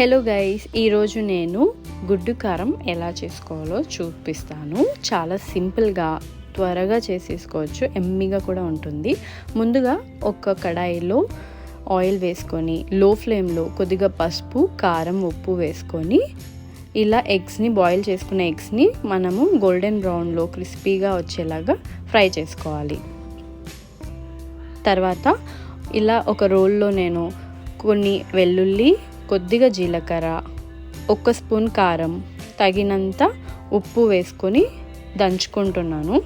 Hello guys ఈరోజు నేను గుడ్డు కారం ఎలా చేసుకోవాలో చూపిస్తాను. చాలా సింపుల్గా త్వరగా చేసేసుకోవచ్చు. ఎమ్మిగా కూడా ఉంటుంది. ముందుగా ఒక కడాయిలో ఆయిల్ వేసుకొని లో ఫ్లేమ్లో కొద్దిగా పసుపు కారం ఉప్పు వేసుకొని ఇలా ఎగ్స్ని బాయిల్ చేసుకున్న ఎగ్స్ని మనము గోల్డెన్ బ్రౌన్లో క్రిస్పీగా వచ్చేలాగా ఫ్రై చేసుకోవాలి. తర్వాత ఇలా ఒక రోల్లో నేను కొన్ని వెల్లుల్లి కొద్దిగా జీలకర్ర ఒక స్పూన్ కారం తగినంత ఉప్పు వేసుకొని దంచుకుంటున్నాను.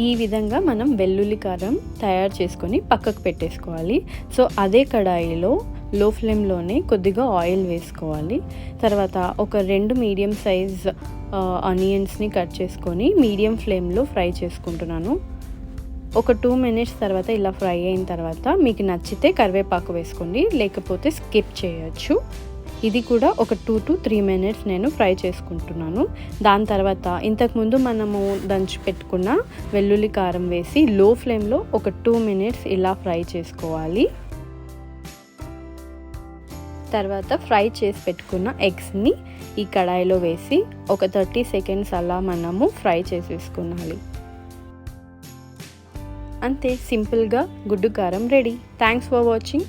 ఈ విధంగా మనం వెల్లుల్లి కారం తయారు చేసుకొని పక్కకు పెట్టేసుకోవాలి. సో అదే కడాయిలో లో ఫ్లేమ్లోనే కొద్దిగా ఆయిల్ వేసుకోవాలి. తర్వాత ఒక రెండు మీడియం సైజ్ ఆనియన్స్ని కట్ చేసుకొని మీడియం ఫ్లేమ్లో ఫ్రై చేసుకుంటున్నాను. ఒక టూ మినిట్స్ తర్వాత ఇలా ఫ్రై అయిన తర్వాత మీకు నచ్చితే కరివేపాకు వేసుకోండి లేకపోతే స్కిప్ చేయొచ్చు. ఇది కూడా ఒక టూ టు త్రీ మినిట్స్ నేను ఫ్రై చేసుకుంటున్నాను. దాని తర్వాత ఇంతకుముందు మనము దంచి పెట్టుకున్న వెల్లుల్లి కారం వేసి లో ఫ్లేమ్లో ఒక టూ మినిట్స్ ఇలా ఫ్రై చేసుకోవాలి. తర్వాత ఫ్రై చేసి పెట్టుకున్న ఎగ్స్ని ఈ కడాయిలో వేసి ఒక థర్టీ సెకండ్స్ అలా మనము ఫ్రై చేసేసుకోవాలి అంతే సింపుల్గా గుడ్డు కారం రెడీ. Thanks for watching